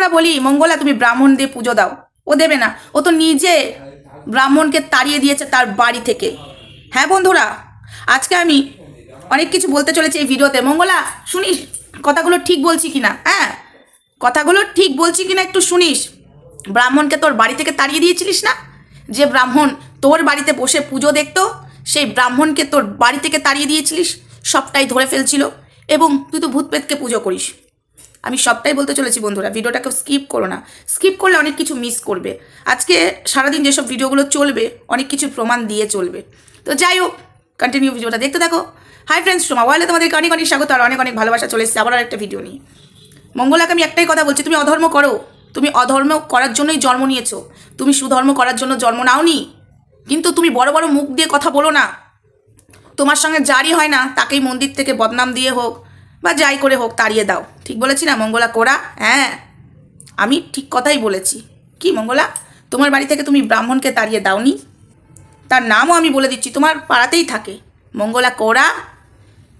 আমরা বলি, মঙ্গলা, তুমি ব্রাহ্মণ দিয়ে পুজো দাও। ও দেবে না। ও তো নিজে ব্রাহ্মণকে তাড়িয়ে দিয়েছে তার বাড়ি থেকে। হ্যাঁ বন্ধুরা, আজকে আমি অনেক কিছু বলতে চলেছি এই ভিডিওতে। মঙ্গলা, শুনিস, কথাগুলো ঠিক বলছি কিনা? হ্যাঁ কথাগুলো ঠিক বলছি কিনা একটু শুনিস? ব্রাহ্মণকে তোর বাড়ি থেকে তাড়িয়ে দিয়েছিলিস না? যে ব্রাহ্মণ তোর বাড়িতে বসে পুজো দেখতো, সেই ব্রাহ্মণকে তোর বাড়ি থেকে তাড়িয়ে দিয়েছিলিস? সবটাই ধরে ফেলছিল। এবং তুই তো ভূতপ্রেতকে পুজো করিস। আমি সবটাই বলতে চলেছি বন্ধুরা, ভিডিওটাকে স্কিপ করো না। স্কিপ করলে অনেক কিছু মিস করবে। আজকে সারাদিন যেসব ভিডিওগুলো চলবে, অনেক কিছু প্রমাণ দিয়ে চলবে। তো যাই হোক কন্টিনিউ ভিডিওটা দেখতে থাকো। হাই ফ্রেন্ডস সোমা, ওয়ালে তোমাদেরকে অনেক অনেক স্বাগত আর অনেক অনেক ভালোবাসা চলে এসেছে আবার একটা ভিডিও নিয়ে। মঙ্গলাকে আমি একটাই কথা বলছি, তুমি অধর্ম করো। তুমি অধর্ম করার জন্যই জন্ম নিয়েছো। তুমি সুধর্ম করার জন্য জন্ম নাওনি। কিন্তু তুমি বড় বড় মুখ দিয়ে কথা বলো না। তোমার সঙ্গে জারি হয় না, তাকেই মন্দির থেকে বদনাম দিয়ে হোক বা যাই করে হোক, তাড়িয়ে দাও। ঠিক বলেছি না, মঙ্গলা কোরা? হ্যাঁ। আমি ঠিক কথাই বলেছি। কি মঙ্গলা? তোমার বাড়ি থেকে তুমি ব্রাহ্মণকে তাড়িয়ে দাওনি? তার নামও আমি বলে দিচ্ছি, তোমার পাড়াতেই থাকে। মঙ্গলা কোরা,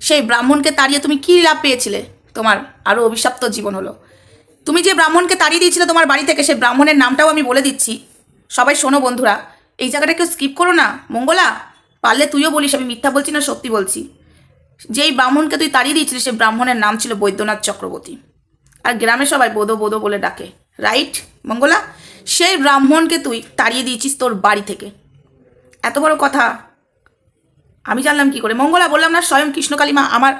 সেই ব্রাহ্মণকে তাড়িয়ে তুমি কী লাভ পেয়েছিলে? তোমার আরও অভিশপ্ত জীবন হলো। তুমি যে ব্রাহ্মণকে তাড়িয়ে দিয়েছিলে তোমার বাড়ি থেকে সেই ব্রাহ্মণের নামটাও আমি বলে দিচ্ছি। সবাই শোনো বন্ধুরা, এই জায়গাটা কেউ স্কিপ করো না। মঙ্গলা, পারলে তুইও বলিস, আমি মিথ্যা বলছি না, সত্যি বলছি। যেই ব্রাহ্মণকে তুই তাড়িয়ে দিয়েছিলি সেই ব্রাহ্মণের নাম ছিল বৈদ্যনাথ চক্রবর্তী। আর গ্রামে সবাই বোধো বোধো বলে ডাকে। রাইট মঙ্গলা? সেই ব্রাহ্মণকে তুই তাড়িয়ে দিয়েছিস তোর বাড়ি থেকে। এত বড় কথা। আমি জানলাম কি করে? মঙ্গলা, বললাম, না, স্বয়ং কৃষ্ণকালীমা আমার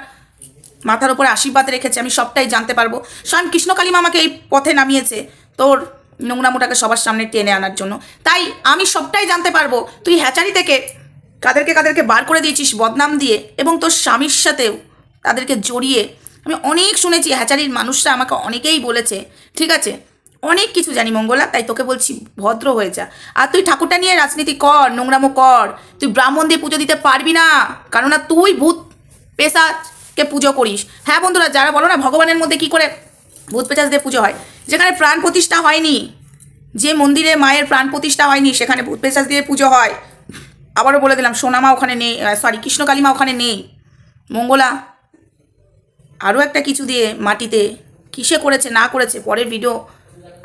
মাথার উপরে আশীর্বাদ রেখেছে, আমি সবটাই জানতে পারব। স্বয়ং কৃষ্ণকালীমা আমাকে এই পথে নামিয়েছে তোর নোংরা মোটাকে সবার সামনে টেনে আনার জন্য। তাই আমি সবটাই জানতে পারব। তুই হ্যাচারি থেকে কাদেরকে কাদেরকে বার করে দিয়েছিস বদনাম দিয়ে এবং তোর স্বামীর সাথেও তাদেরকে জড়িয়ে। আমি অনেক শুনেছি, হ্যাচারির মানুষরা আমাকে অনেকেই বলেছে, ঠিক আছে? অনেক কিছু জানি মঙ্গলা, তাই তোকে বলছি ভদ্র হয়ে যা। আর তুই ঠাকুরটা নিয়ে রাজনীতি কর, নোংরামো কর। তুই ব্রাহ্মণ দিয়ে পুজো দিতে পারবি না কেননা তুই ভূত পেশাকে পুজো করিস। হ্যাঁ বন্ধুরা, যারা বলো না, ভগবানের মধ্যে কি করে ভূত পেশাচ দিয়ে পুজো হয়? যেখানে প্রাণ প্রতিষ্ঠা হয়নি, যে মন্দিরে মায়ের প্রাণ প্রতিষ্ঠা হয়নি, সেখানে ভূত পেশাচ দিয়ে পুজো হয়। আবারও বলে দিলাম সোনামা ওখানে নেই সরি কৃষ্ণকালীমা ওখানে নেই। মঙ্গলা, আরও একটা কিছু দিয়ে মাটিতে কিসে করেছে, না করেছে, পরের ভিডিও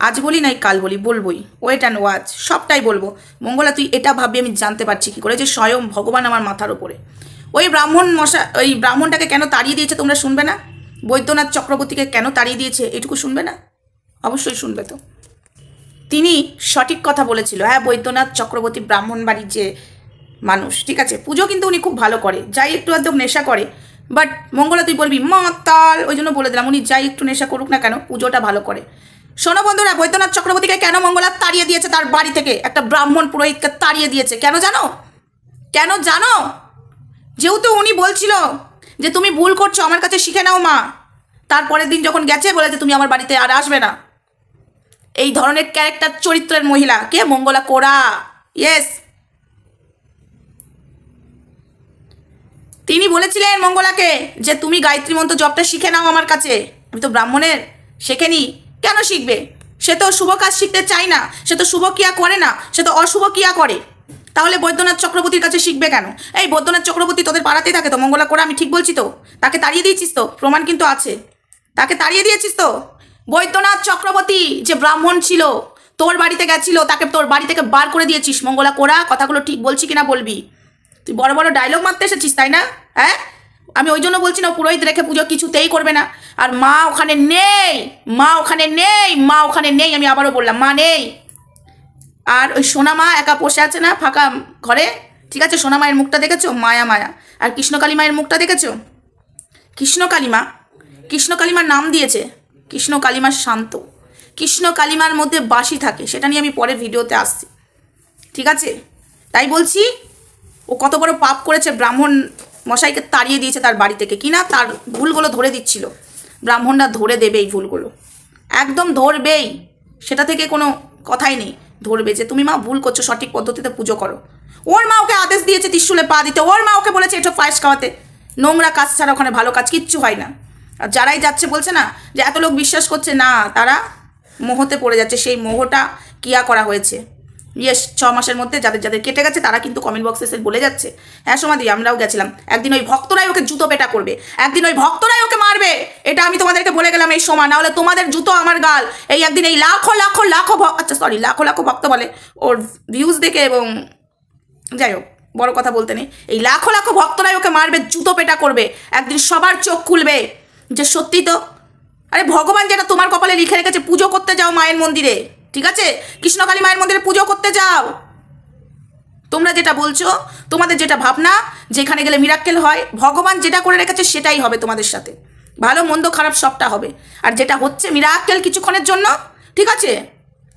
আজ বলি নাই কাল বলি, বলবই। ওয়েট অ্যান্ড ওয়াচ সবটাই বলব। মঙ্গলা, তুই এটা ভাবি আমি জানতে পারছি কি করে যে স্বয়ং ভগবান আমার মাথার ওপরে ওই ব্রাহ্মণ মশা, ওই ব্রাহ্মণটাকে কেন তাড়িয়ে দিয়েছে তোমরা শুনবে না? বৈদ্যনাথ চক্রবর্তীকে কেন তাড়িয়ে দিয়েছে, এটুকু শুনবে না? অবশ্যই শুনবে তো। তিনি সঠিক কথা বলেছিল। হ্যাঁ বৈদ্যনাথ চক্রবর্তী ব্রাহ্মণ বাড়ির যে মানুষ, ঠিক আছে? পুজো কিন্তু উনি খুব ভালো করে, যাই একটু একদম নেশা করে। বাট মঙ্গলা, তুই বলবি মাতাল ওই জন্য বলে দিলাম, উনি যাই একটু নেশা করুক না কেন, পুজোটা ভালো করে। শোনো বন্ধুরা, বৈদ্যনাথ চক্রবর্তীকে কেন মঙ্গলা তাড়িয়ে দিয়েছে তার বাড়ি থেকে? একটা ব্রাহ্মণ পুরোহিতকে তাড়িয়ে দিয়েছে। কেন জানো? কেন জানো? যেহেতু উনি বলছিল যে, তুমি ভুল করছ, আমার কাছে শিখে নাও, মা। তারপরের দিন যখন গেছে বলেছে তুমি আমার বাড়িতে আর আসবে না। এই ধরনের ক্যারেক্টার চরিত্রের মহিলা। কে? মঙ্গলা কোরা। ইয়েস তিনি বলেছিলেন মঙ্গলাকে যে, তুমি গায়ত্রী মন্ত্র জপটা শিখে নাও আমার কাছে। আমি তো ব্রাহ্মণের, শেখেনি। কেন শিখবে? সে তো শুভ কাজ শিখতে চায় না। সে তো শুভ ক্রিয়া করে না। সে তো অশুভ ক্রিয়া করে। তাহলে বৈদ্যনাথ চক্রবর্তীর কাছে শিখবে কেন? এই বৈদ্যনাথ চক্রবর্তী তোদের পাড়াতেই থাকে তো, মঙ্গলা করে, আমি ঠিক বলছি তো? তাকে তাড়িয়ে দিয়েছিস তো? প্রমাণ কিন্তু আছে। তাকে তাড়িয়ে দিয়েছিস তো? বৈদ্যনাথ চক্রবর্তী যে ব্রাহ্মণ ছিল, তোর বাড়িতে গেছিল, তাকে তোর বাড়ি থেকে বার করে দিয়েছিস। মঙ্গলা কোরা, কথাগুলো ঠিক বলছি কিনা বলবি? তুই বড় বড় ডায়লগ মারতে এসেছিস, তাই না? হ্যাঁ? আমি ওই জন্য বলছি না, পুরোহিত রেখে পুজো কিছুতেই করবে না। আর মা ওখানে নেই, মা ওখানে নেই, মা ওখানে নেই, আমি আবারও বললাম, মা নেই। আর ওই সোনা মা একা বসে আছে না, ফাঁকা ঘরে? ঠিক আছে সোনা মায়ের মুখটা দেখেছ? মায়া মায়া। আর কৃষ্ণকালী মায়ের মুখটা দেখেছ? কৃষ্ণ কালিমা কৃষ্ণ কালিমার নাম দিয়েছে কৃষ্ণ কালিমার শান্ত। কৃষ্ণ কালিমার মধ্যে বাসি থাকে, সেটা নিয়ে আমি পরের ভিডিওতে আসছি। ঠিক আছে? তাই বলছি ও কত বড় পাপ করেছে ব্রাহ্মণ মশাইকে তাড়িয়ে দিয়েছে তার বাড়ি থেকে। কিনা তার ভুলগুলো ধরে দিচ্ছিল। ব্রাহ্মণরা ধরে দেবে এই ভুলগুলো। একদম ধরবেই। সেটা থেকে কোনো কথাই নেই। ধরবে যে, তুমি মা, ভুল করছ, সঠিক পদ্ধতিতে পুজো করো। ওর মা ওকে আদেশ দিয়েছে ত্রিশুলে পা দিতে। ওর মা ওকে বলেছে এসব পায়েস খাওয়াতে। নোংরা কাজ ছাড়া ওখানে ভালো কাজ কিচ্ছু হয় না। আর যারাই যাচ্ছে বলছে না যে, এত লোক বিশ্বাস করছে। না, তারা মোহতে পড়ে যাচ্ছে। সেই মোহটা কিয়া করা হয়েছে। ইয়েস, ছ মাসের মধ্যে যাদের যাদের কেটে গেছে, তারা কিন্তু কমেন্ট বক্সে এসে বলে যাচ্ছে। হ্যাঁ সমাধি আমরাও গেছিলাম। একদিন ওই ভক্তরাই ওকে জুতো পেটা করবে। একদিন ওই ভক্তরাই ওকে মারবে। এটা আমি তোমাদেরকে বলে গেলাম এই সময়। নাহলে তোমাদের জুতো আমার গাল। এই একদিন এই লাখো লাখো লাখো আচ্ছা সরি লাখো লাখো ভক্ত বলে। ওর ভিউজ দেখে এবং যাই হোক, বড় কথা বলতে নেই। এই লাখো লাখো ভক্তরাই ওকে মারবে, জুতো পেটা করবে। একদিন সবার চোখ খুলবে যে সত্যি তো। আরে ভগবান যেটা তোমার কপালে লিখে রেখেছে, পুজো করতে যাও মায়ের মন্দিরে। ঠিক আছে? কৃষ্ণকালী মায়ের মন্দিরে পুজো করতে যাও। তোমরা যেটা বলছো, তোমাদের যেটা ভাবনা, যেখানে গেলে মিরাক্কেল হয়, ভগবান যেটা করে রেখেছে সেটাই হবে তোমাদের সাথে। ভালো, মন্দ, খারাপ সবটা হবে। আর যেটা হচ্ছে মিরাক্কেল কিছুক্ষণের জন্য, ঠিক আছে?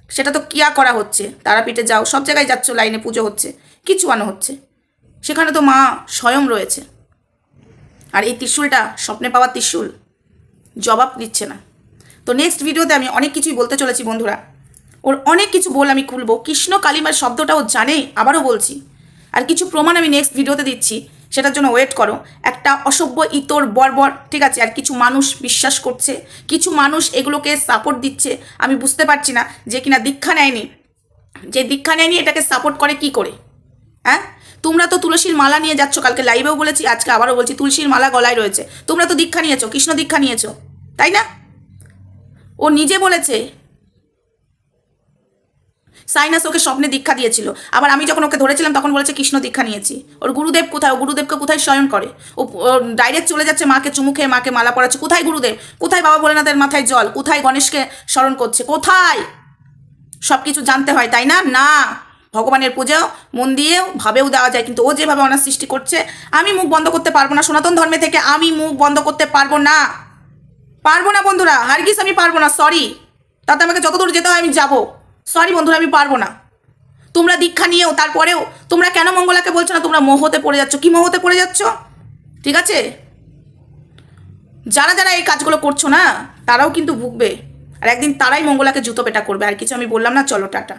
সেটা তো কিয়া করা হচ্ছে। তারাপীঠে যাও, সব জায়গায় যাচ্ছ, লাইনে পুজো হচ্ছে কিছু আনো হচ্ছে। সেখানে তো মা স্বয়ং রয়েছে। আর এই ত্রিশূলটা স্বপ্নে পাওয়া ত্রিশূল, জবাব দিচ্ছে না। তো নেক্সট ভিডিওতে আমি অনেক কিছুই বলতে চলেছি বন্ধুরা। ওর অনেক কিছু বল আমি খুলবো। কৃষ্ণ কালিমার শব্দটা ও জানে, আবারও বলছি। আর কিছু প্রমাণ আমি নেক্সট ভিডিওতে দিচ্ছি, সেটার জন্য ওয়েট করো। একটা অসভ্য ইতর বর্বর, ঠিক আছে? আর কিছু মানুষ বিশ্বাস করছে, কিছু মানুষ এগুলোকে সাপোর্ট দিচ্ছে। আমি বুঝতে পারছি না যে কিনা দীক্ষা নেয়নি। যে দীক্ষা নেয়নি, এটাকে সাপোর্ট করে কি করে? হ্যাঁ? তোমরা তো তুলসীর মালা নিয়ে যাচ্ছ, কালকে লাইভেও বলেছি, আজকে আবারও বলছি, তুলসীর মালা গলায় রয়েছে। তোমরা তো দীক্ষা নিয়েছো, কৃষ্ণ দীক্ষা নিয়েছো, তাই না? ও নিজে বলেছে সাইনাস ওকে স্বপ্নে দীক্ষা দিয়েছিল। আবার আমি যখন ওকে ধরেছিলাম, তখন বলেছে, কৃষ্ণ দীক্ষা নিয়েছি। ওর গুরুদেব কোথায়? ও গুরুদেবকে কোথায় শয়ন করে? ও ডাইরেক্ট চলে যাচ্ছে মাকে চুমু খেয়ে, মাকে মালা পড়াচ্ছে কোথায় গুরুদেব? কোথায় বাবা ভোলেনাথের মাথায় জল? কোথায় গণেশকে স্মরণ করছে? কোথায়? সব কিছু জানতে হয়, তাই না? না। ভগবানের পুজো মন দিয়েও, ভাবেও দেওয়া যায়। কিন্তু ও যেভাবে অনার সৃষ্টি করছে, আমি মুখ বন্ধ করতে পারব না। সনাতন ধর্মে থেকে আমি মুখ বন্ধ করতে পারব না। পারব না বন্ধুরা। হারগিস, আমি পারব না। সরি। তাতে আমাকে যতদূর যেতে হয়, আমি যাব। সরি বন্ধুরা, আমি পারব না। তোমরা দীক্ষা নিয়েও, তারপরেও তোমরা কেন মঙ্গলাকে বলছো না? তোমরা মোহতে পড়ে যাচ্ছ। কি মোহতে পড়ে যাচ্ছ? ঠিক আছে? যারা যারা এই কাজগুলো করছ না, তারাও কিন্তু ভুগবে। আর একদিন তারাই মঙ্গলাকে জুতো পেটা করবে। আর কিছু আমি বললাম না, চলো, টাটা।